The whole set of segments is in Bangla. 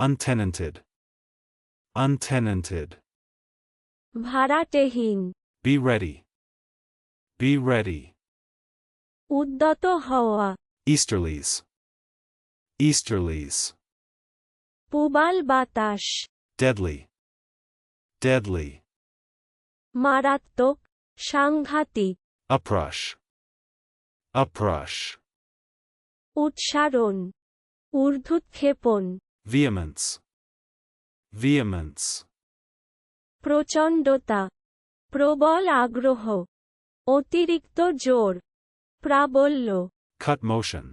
untenanted, untenanted. ভাড়াটেহীন Be ready, be ready. উদ্যত হওয়া Easterlies, easterlies. পুবাল বাতাস Deadly, deadly. মারাত্মক সাংঘাতিক Uprush, uprush. উৎসারণ ঊর্ধ্বক্ষেপণ Vehemence, vehemence. প্রচণ্ডতা প্রবল আগ্রহ অতিরিক্ত জোর প্রাবল্য Cut motion,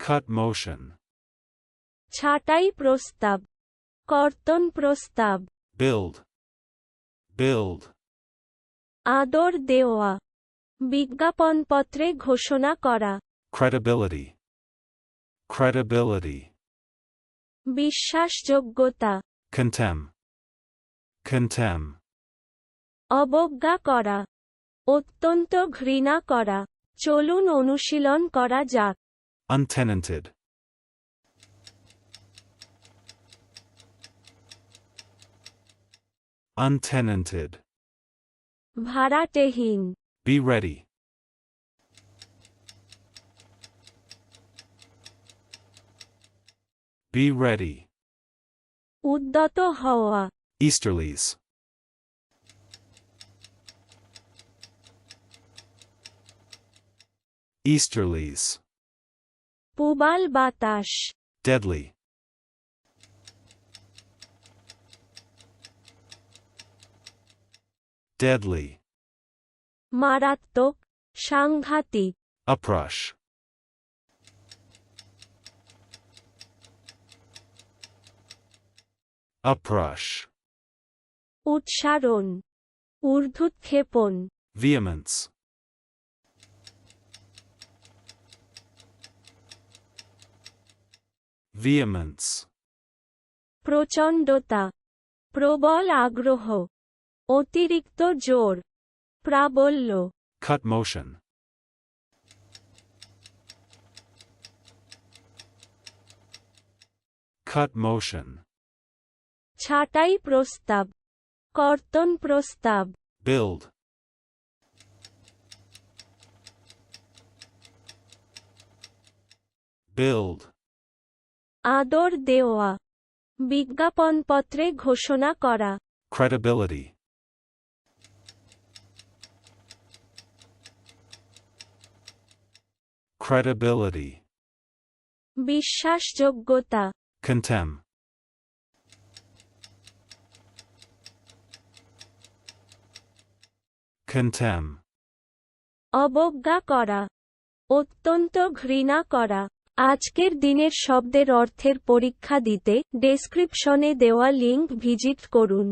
cut motion. ছাঁটাই প্রস্তাব কর্তন প্রস্তাব Build, build. আদর দেওয়া বিজ্ঞাপনপত্রে ঘোষণা করা Credibility, credibility. বিশ্বাসযোগ্যতা কন্টেম কন্টেম অবজ্ঞা করা অত্যন্ত ঘৃণা করা চলুন অনুশীলন করা যাক। Untenanted untenanted ভাড়াটেহীন। Be ready Be ready. উদ্যত হওয়া Easterlies. Easterlies. পুবাল বাতাস Deadly. Deadly. মারাত্মক সাংঘাতিক Uprush. Uprush. উৎসারণ ঊর্ধ্বক্ষেপণ Vehemence. Vehemence. প্রচণ্ডতা প্রবল আগ্রহ অতিরিক্ত জোর প্রাবল্য Cut motion. Cut motion. ছাঁটাই প্রস্তাব কর্তন প্রস্তাব Build. Build. আদর দেওয়া বিজ্ঞাপনপত্রে ঘোষণা করা Credibility. Credibility. বিশ্বাসযোগ্যতা Contemn. Contemn. অবজ্ঞা করা। অত্যন্ত ঘৃণা করা। আজকের দিনের শব্দের অর্থের পরীক্ষা দিতে ডেসক্রিপশনে দেওয়া লিঙ্ক ভিজিট করুন।